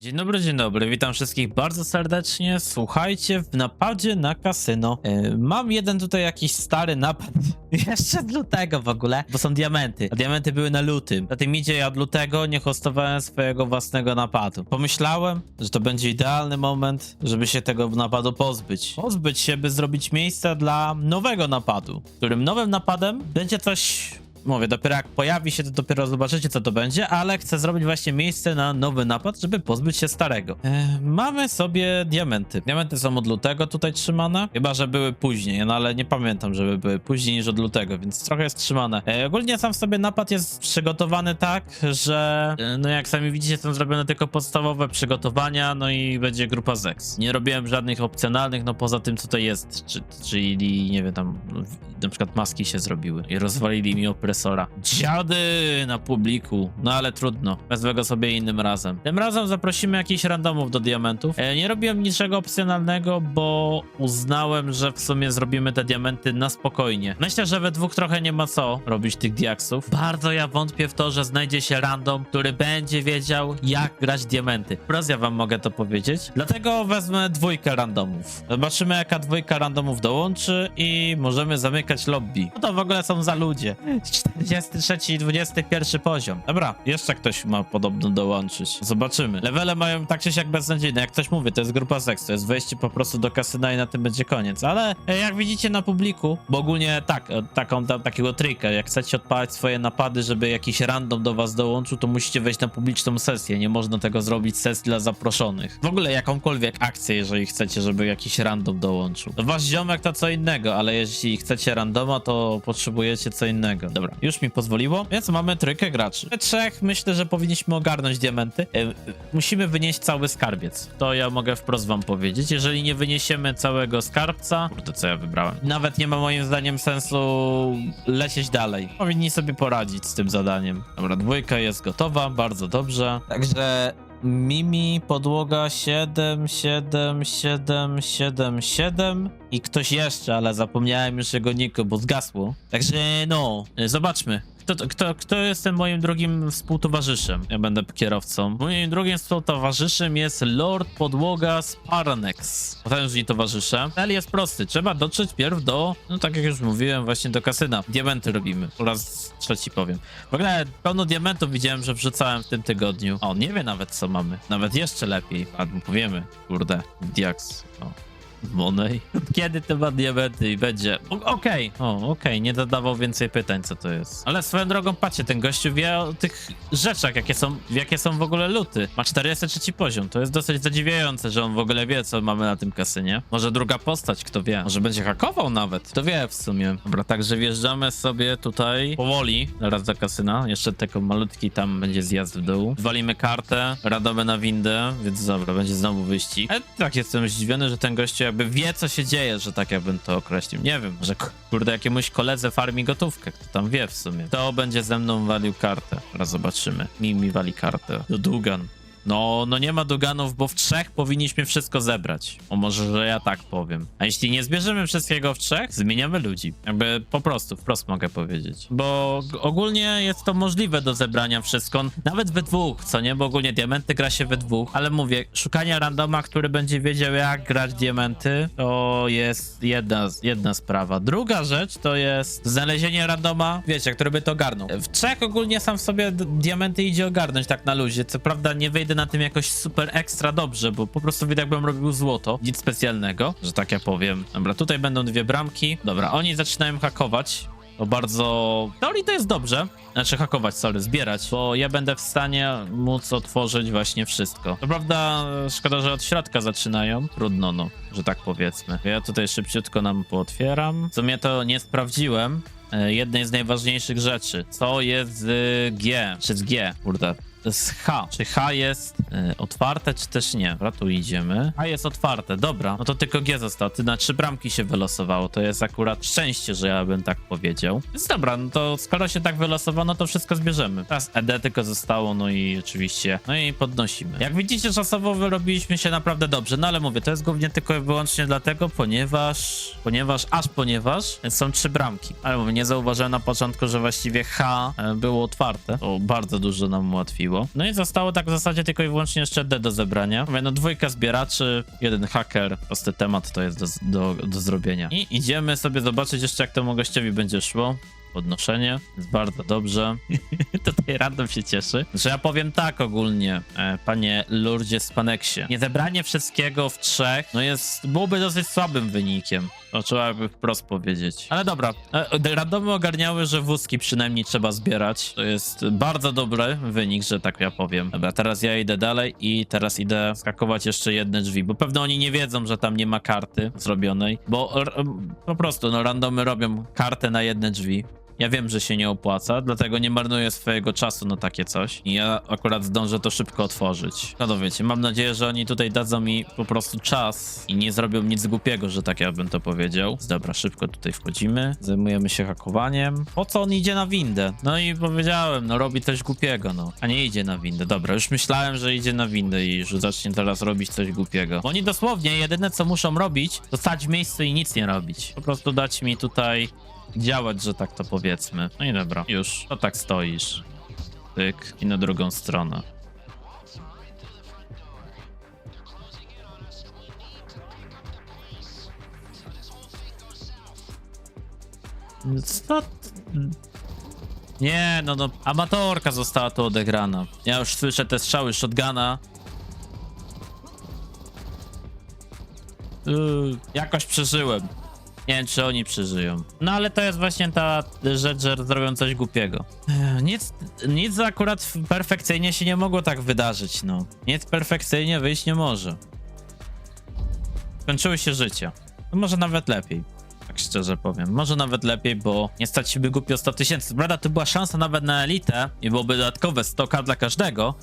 Dzień dobry, dzień dobry, witam wszystkich bardzo serdecznie. Słuchajcie, w napadzie na kasyno. E, mam jeden tutaj jakiś stary napad, jeszcze z lutego w ogóle, bo są diamenty, a diamenty były na lutym. Na tym idzie ja od lutego nie hostowałem swojego własnego napadu. Pomyślałem, że to będzie idealny moment, żeby się tego napadu pozbyć. Pozbyć się, by zrobić miejsce dla nowego napadu, którym nowym napadem będzie coś Mówię, dopiero jak pojawi się, to dopiero zobaczycie, co to będzie, ale chcę zrobić właśnie miejsce na nowy napad, żeby pozbyć się starego. E, mamy sobie diamenty. Diamenty są od lutego tutaj trzymane, chyba, że były później, no ale nie pamiętam, żeby były później niż od lutego, więc trochę jest trzymane. E, ogólnie sam w sobie napad jest przygotowany tak, że e, no jak sami widzicie, są zrobione tylko podstawowe przygotowania, no i będzie grupa Zex. Nie robiłem żadnych opcjonalnych, no poza tym, co to jest, czy, czyli, nie wiem, tam no, na przykład maski się zrobiły i rozwalili mi opresora. Dziady na publiku, no ale trudno, wezmę go sobie innym razem. Tym razem zaprosimy jakichś randomów do diamentów. E, nie robiłem niczego opcjonalnego, bo uznałem, że w sumie zrobimy te diamenty na spokojnie. Myślę, że we dwóch trochę nie ma co robić tych diaksów. Bardzo ja wątpię w to, że znajdzie się random, który będzie wiedział, jak grać diamenty. Wprost ja wam mogę to powiedzieć. Dlatego wezmę dwójkę randomów. Zobaczymy, jaka dwójka randomów dołączy i możemy zamykać lobby. No to w ogóle są za ludzie. 43 i 21 poziom. Dobra, jeszcze ktoś ma podobno dołączyć. Zobaczymy. Levele mają tak czy siak beznadziejne. Jak ktoś mówi, to jest grupa seks, to jest wejście po prostu do kasyna i na tym będzie koniec. Ale e, jak widzicie na publiku, bo ogólnie tak, e, taką, ta, takiego trika, jak chcecie odpalać swoje napady, żeby jakiś random do was dołączył, to musicie wejść na publiczną sesję. Nie można tego zrobić sesji dla zaproszonych. W ogóle jakąkolwiek akcję, jeżeli chcecie, żeby jakiś random dołączył. Wasz ziomek to co innego, ale jeśli chcecie randoma, to potrzebujecie co innego. Dobra, już mi pozwoliło, więc mamy trójkę graczy. We trzech myślę, że powinniśmy ogarnąć diamenty. E, musimy wynieść cały skarbiec. To ja mogę wprost wam powiedzieć. Jeżeli nie wyniesiemy całego skarbca, kurde, co ja wybrałem? Nawet nie ma moim zdaniem sensu lecieć dalej. Powinni sobie poradzić z tym zadaniem. Dobra, dwójka jest gotowa, bardzo dobrze. Także Mimi, podłoga 7, 7, 7, 7, 7 i ktoś jeszcze, ale zapomniałem już jego niku, bo zgasło. Także no, zobaczmy. Kto, kto, kto jest tym moim drugim współtowarzyszem? Ja będę kierowcą. Moim drugim współtowarzyszem jest Lord Podłoga Sparnex. Potężni towarzysze. Cel jest prosty. Trzeba dotrzeć pierw do, no tak jak już mówiłem, właśnie do kasyna. Diamenty robimy. Po raz trzeci powiem. W ogóle pełno diamentów widziałem, że wrzucałem w tym tygodniu. O, nie wie nawet co mamy. Nawet jeszcze lepiej. A mu powiemy. Kurde. Diaks. O. Monej. Kiedy to ma diamenty i będzie. Okej, o, okej, nie dodawał więcej pytań, co to jest. Ale swoją drogą, patrzcie, ten gościu wie o tych rzeczach, jakie są, jakie są w ogóle luty. Ma 43 poziom, to jest dosyć zadziwiające, że on w ogóle wie, co mamy na tym kasynie. Może druga postać, kto wie. Może będzie hakował nawet, kto wie w sumie. Dobra, także wjeżdżamy sobie tutaj powoli, zaraz do kasyna. Jeszcze tylko malutki tam będzie zjazd w dół. Walimy kartę, radome na windę, więc dobra, będzie znowu wyścig. Ale tak jestem zdziwiony, że ten gościu jakby wie, co się dzieje, że tak ja bym to określił. Nie wiem, że kurde jakiemuś koledze farmi gotówkę, kto tam wie w sumie. To będzie ze mną walił kartę. Teraz zobaczymy. Mimi wali kartę. Do Dugan. No, no nie ma Duganów, bo w trzech powinniśmy wszystko zebrać. O może, że ja tak powiem. A jeśli nie zbierzemy wszystkiego w trzech, zmieniamy ludzi. Jakby po prostu, wprost mogę powiedzieć. Bo ogólnie jest to możliwe do zebrania wszystko, nawet we dwóch, co nie? Bo ogólnie diamenty gra się we dwóch. Ale mówię, szukanie randoma, który będzie wiedział jak grać diamenty, to jest jedna, jedna sprawa. Druga rzecz to jest znalezienie randoma, wiecie, który by to ogarnął. W trzech ogólnie sam w sobie diamenty idzie ogarnąć tak na luzie. Co prawda nie wyjdę na tym jakoś super ekstra dobrze, bo po prostu widać jakbym robił złoto. Nic specjalnego, że tak ja powiem. Dobra, tutaj będą dwie bramki. Dobra, oni zaczynają hakować. To bardzo... W teorii to jest dobrze. Znaczy hakować, sorry, zbierać, bo ja będę w stanie móc otworzyć właśnie wszystko. To prawda, szkoda, że od środka zaczynają. Trudno, no, że tak powiedzmy. Ja tutaj szybciutko nam pootwieram. Co mnie to nie sprawdziłem. e, Jednej z najważniejszych rzeczy. Co jest z G? Czy z G? Kurde. Z H. Czy H jest e, otwarte, czy też nie? Dobra, tu idziemy. H jest otwarte, dobra. No to tylko G zostało. Ty na trzy bramki się wylosowało. To jest akurat szczęście, że ja bym tak powiedział. Więc dobra, no to skoro się tak wylosowano, to wszystko zbierzemy. Teraz ED tylko zostało, no i oczywiście, no i podnosimy. Jak widzicie, czasowo wyrobiliśmy się naprawdę dobrze, no ale mówię, to jest głównie tylko i wyłącznie dlatego, ponieważ, ponieważ, aż ponieważ są trzy bramki. Ale mówię, nie zauważyłem na początku, że właściwie H e, było otwarte. To bardzo dużo nam ułatwiło. No i zostało tak w zasadzie tylko i wyłącznie jeszcze D do zebrania. Mówię, no dwójka zbieraczy, jeden haker, prosty temat to jest do, do, do zrobienia. I idziemy sobie zobaczyć jeszcze jak temu gościowi będzie szło. Podnoszenie, jest bardzo dobrze. Tutaj random się cieszy. Że ja powiem tak ogólnie, e, panie Lurdzie z Paneksie. Niezebranie wszystkiego w trzech, no jest, byłoby dosyć słabym wynikiem. To trzeba by wprost powiedzieć. Ale dobra, e, randomy ogarniały, że wózki przynajmniej trzeba zbierać. To jest bardzo dobry wynik, że tak ja powiem. Dobra, teraz ja idę dalej i teraz idę skakować jeszcze jedne drzwi, bo pewno oni nie wiedzą, że tam nie ma karty zrobionej, bo po prostu no randomy robią kartę na jedne drzwi. Ja wiem, że się nie opłaca, dlatego nie marnuję swojego czasu na takie coś. I ja akurat zdążę to szybko otworzyć. No to wiecie, mam nadzieję, że oni tutaj dadzą mi po prostu czas i nie zrobią nic głupiego, że tak ja bym to powiedział. Dobra, szybko tutaj wchodzimy, zajmujemy się hakowaniem. Po co on idzie na windę? No i powiedziałem, no robi coś głupiego, no. A nie idzie na windę. Dobra, już myślałem, że idzie na windę i że zacznie teraz robić coś głupiego. Bo oni dosłownie jedyne co muszą robić, to stać w miejscu i nic nie robić. Po prostu dać mi tutaj działać, że tak to powiedzmy. No i dobra, już, to tak stoisz. Tyk i na drugą stronę. Co? Nie, no no, amatorka została tu odegrana. Ja już słyszę te strzały shotguna. Yy, jakoś przeżyłem. Nie wiem, czy oni przeżyją. No ale to jest właśnie ta rzecz, że zrobią coś głupiego. Nic, nic akurat perfekcyjnie się nie mogło tak wydarzyć, no. Nic perfekcyjnie wyjść nie może. Skończyły się życia. No może nawet lepiej. Tak szczerze powiem. Może nawet lepiej, bo nie stać się by głupio 100 tysięcy. Prawda, to była szansa nawet na elitę i byłoby dodatkowe 100k dla każdego.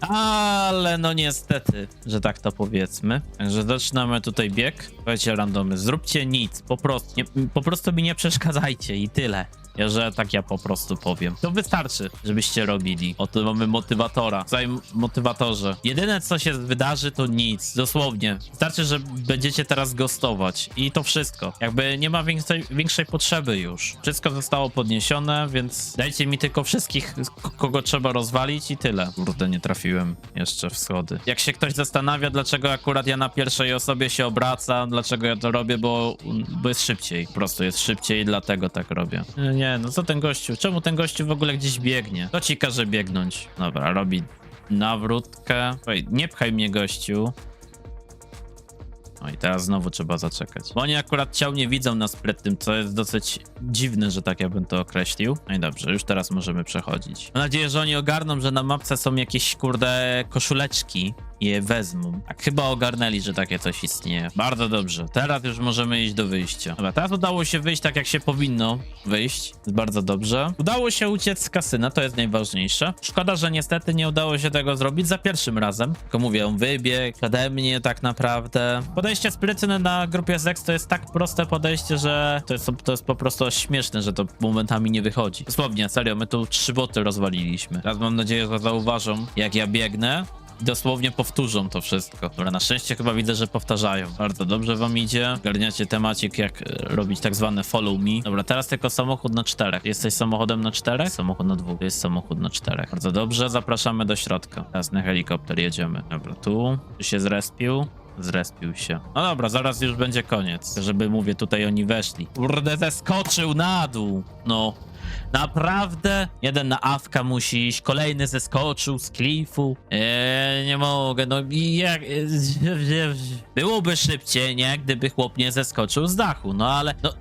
Ale no niestety, że tak to powiedzmy. Także zaczynamy tutaj bieg. Słuchajcie, randomy, zróbcie nic, po prostu, nie, po prostu mi nie przeszkadzajcie i tyle. Ja, że tak ja po prostu powiem. To wystarczy, żebyście robili. Oto mamy motywatora. Tutaj motywatorze. Jedyne co się wydarzy to nic, dosłownie. Wystarczy, że będziecie teraz gostować i to wszystko. Jakby nie ma większej, większej potrzeby już. Wszystko zostało podniesione, więc dajcie mi tylko wszystkich, kogo trzeba rozwalić i tyle. Kurde, nie trafiłem jeszcze w schody. Jak się ktoś zastanawia, dlaczego akurat ja na pierwszej osobie się obracam, dlaczego ja to robię, bo, bo jest szybciej. Po prostu jest szybciej, dlatego tak robię. No co ten gościu? Czemu ten gościu w ogóle gdzieś biegnie? To ci każe biegnąć. Dobra, robi nawrótkę. Oj, nie pchaj mnie, gościu. No i teraz znowu trzeba zaczekać. Bo oni akurat ciał nie widzą na sprytnym, co jest dosyć dziwne, że tak ja bym to określił. No i dobrze, już teraz możemy przechodzić. Mam nadzieję, że oni ogarną, że na mapce są jakieś, kurde, koszuleczki je wezmą. Tak chyba ogarnęli, że takie coś istnieje. Bardzo dobrze. Teraz już możemy iść do wyjścia. Dobra, teraz udało się wyjść tak, jak się powinno wyjść. Jest bardzo dobrze. Udało się uciec z kasyna, to jest najważniejsze. Szkoda, że niestety nie udało się tego zrobić za pierwszym razem. Tylko mówię, on wybiegł przede mnie tak naprawdę. Podejście sprytne na grupie Zex to jest tak proste podejście, że to jest, to jest po prostu śmieszne, że to momentami nie wychodzi. Dosłownie, serio, my tu trzy boty rozwaliliśmy. Teraz mam nadzieję, że zauważą, jak ja biegnę dosłownie powtórzą to wszystko. Dobra, na szczęście chyba widzę, że powtarzają. Bardzo dobrze wam idzie. Garniacie temacik, jak e, robić tak zwane follow me. Dobra, teraz tylko samochód na czterech. Jesteś samochodem na czterech? Samochód na dwóch. Jest samochód na czterech. Bardzo dobrze, zapraszamy do środka. Teraz na helikopter jedziemy. Dobra, tu. Tu się zrespił. Zrespił się. No dobra, zaraz już będzie koniec. Żeby, mówię, tutaj oni weszli. Kurde, zeskoczył na dół. No. Naprawdę? Jeden na awka musi iść, kolejny zeskoczył z klifu. Eee, nie mogę, no i jak... Byłoby szybciej, nie? Gdyby chłop nie zeskoczył z dachu, no ale... No,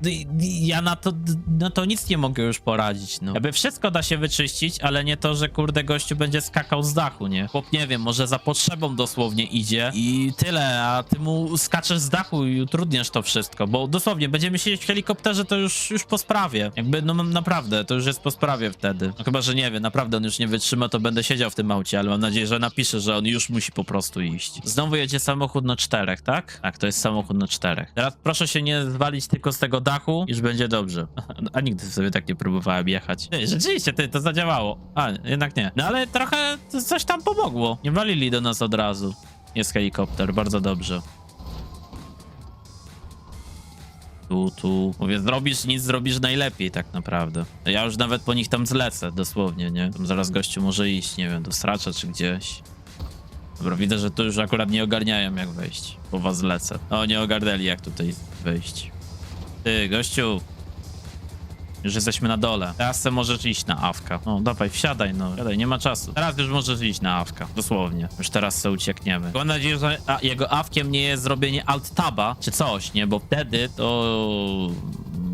ja na to, no to nic nie mogę już poradzić, no. Jakby wszystko da się wyczyścić, ale nie to, że kurde gościu będzie skakał z dachu, nie? Chłop, nie wiem, może za potrzebą dosłownie idzie i tyle, a ty mu skaczesz z dachu i utrudniasz to wszystko, bo dosłownie będziemy siedzieć w helikopterze, to już, już po sprawie. Jakby, no naprawdę, to już jest po sprawie wtedy. No chyba, że nie wiem, naprawdę on już nie wytrzyma, to będę siedział w tym aucie, ale mam nadzieję, że napisze, że on już musi po prostu iść. Znowu jedzie samochód na czterech, tak? Tak, to jest samochód na czterech. Teraz proszę się nie zwalić tylko z tego dachu, już będzie dobrze. A nigdy sobie tak nie próbowałem jechać. Rzeczywiście, ty, to zadziałało. A, jednak nie. No ale trochę coś tam pomogło. Nie walili do nas od razu. Jest helikopter, bardzo dobrze. Tu, tu. Mówię, zrobisz nic, zrobisz najlepiej tak naprawdę. Ja już nawet po nich tam zlecę, dosłownie, nie? Tam zaraz gościu może iść, nie wiem, do stracza czy gdzieś. Dobra, widzę, że tu już akurat nie ogarniają jak wejść. Po was zlecę. O, nie ogarnęli jak tutaj wejść. Ty, gościu. Już jesteśmy na dole. Teraz se możesz iść na awka. No dawaj, wsiadaj, no. Wsiadaj, nie ma czasu. Teraz już możesz iść na awka. Dosłownie. Już teraz se uciekniemy. Mam nadzieję, że a, jego awkiem nie jest zrobienie alt-taba czy coś, nie? Bo wtedy to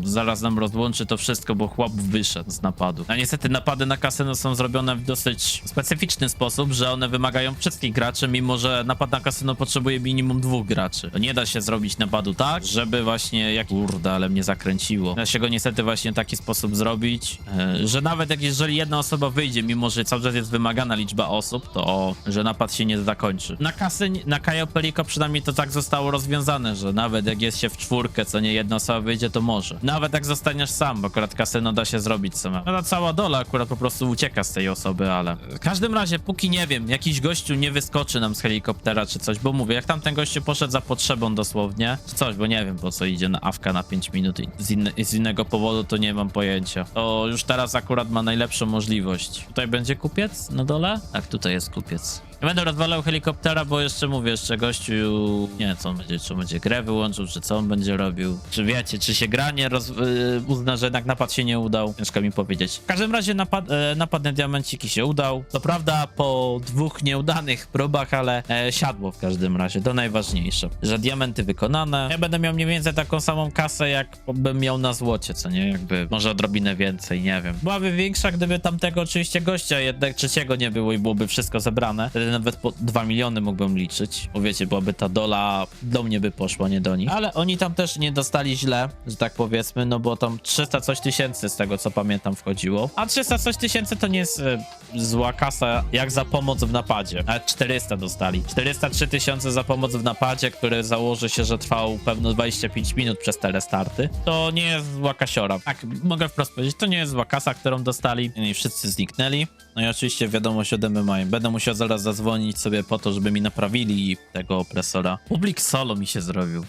zaraz nam rozłączy to wszystko, bo chłop wyszedł z napadu. A niestety napady na kasyno są zrobione w dosyć specyficzny sposób, że one wymagają wszystkich graczy, mimo że napad na kasyno potrzebuje minimum dwóch graczy. To nie da się zrobić napadu tak, żeby właśnie jak... Kurde, ale mnie zakręciło. Da się go niestety właśnie w taki sposób zrobić, e, że nawet jak jeżeli jedna osoba wyjdzie, mimo że cały czas jest wymagana liczba osób, to że napad się nie zakończy. Na kasynie, na Kajo Perico przynajmniej to tak zostało rozwiązane, że nawet jak jest się w czwórkę, co nie jedna osoba wyjdzie, to może. Nawet jak zostaniesz sam, bo akurat kasyno da się zrobić sama. No ta cała dola akurat po prostu ucieka z tej osoby, ale w każdym razie, póki nie wiem, jakiś gościu nie wyskoczy nam z helikoptera czy coś, bo mówię, jak tamten gościu poszedł za potrzebą dosłownie, czy coś, bo nie wiem po co idzie na awka na 5 minut i z, inne, z innego powodu to nie mam pojęcia. To już teraz akurat ma najlepszą możliwość. Tutaj będzie kupiec na dole? Tak, tutaj jest kupiec. Nie będę rozwalał helikoptera, bo jeszcze mówię, jeszcze gościu, nie wiem co on będzie, czy on będzie grę wyłączył, czy co on będzie robił. Czy wiecie, czy się granie roz... yy, uzna, że jednak napad się nie udał. Ciężko mi powiedzieć. W każdym razie napad, e, napad na diamenciki się udał. To prawda po dwóch nieudanych próbach, ale e, siadło w każdym razie, to najważniejsze. Że diamenty wykonane. Ja będę miał mniej więcej taką samą kasę, jak bym miał na złocie, co nie? Jakby może odrobinę więcej, nie wiem. Byłaby większa, gdyby tamtego oczywiście gościa jednak trzeciego nie było i byłoby wszystko zebrane. Wtedy nawet po 2 miliony mógłbym liczyć. Bo wiecie, byłaby ta dola do mnie by poszła, nie do nich. Ale oni tam też nie dostali źle, że tak powiedzmy, no bo tam 300 coś tysięcy z tego co pamiętam wchodziło. A 300 coś tysięcy to nie jest e, zła kasa jak za pomoc w napadzie. Nawet 400 dostali. 403 tysiące za pomoc w napadzie, który założy się, że trwał pewno 25 minut przez te restarty. To nie jest zła kasiora. Tak, mogę wprost powiedzieć, to nie jest zła kasa, którą dostali. I wszyscy zniknęli. No i oczywiście wiadomość od MMA. Będę musiał zaraz zadzwonić sobie po to, żeby mi naprawili tego opresora. Public solo mi się zrobił.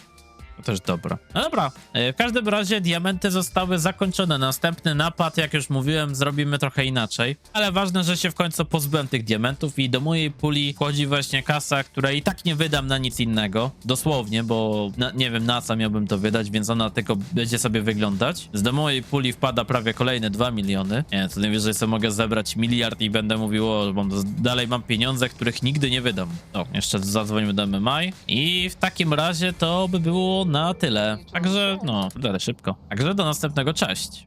Też dobra. No dobra, e, w każdym razie diamenty zostały zakończone. Następny napad, jak już mówiłem, zrobimy trochę inaczej. Ale ważne, że się w końcu pozbyłem tych diamentów i do mojej puli wchodzi właśnie kasa, której i tak nie wydam na nic innego. Dosłownie, bo na, nie wiem na co miałbym to wydać, więc ona tylko będzie sobie wyglądać. Z do mojej puli wpada prawie kolejne 2 miliony. Nie, co najwyżej sobie mogę zebrać miliard i będę mówił, o, mam, dalej mam pieniądze, których nigdy nie wydam. O, jeszcze zadzwonimy do MMI i w takim razie to by było na tyle. Także, no, dalej szybko. Także do następnego, cześć.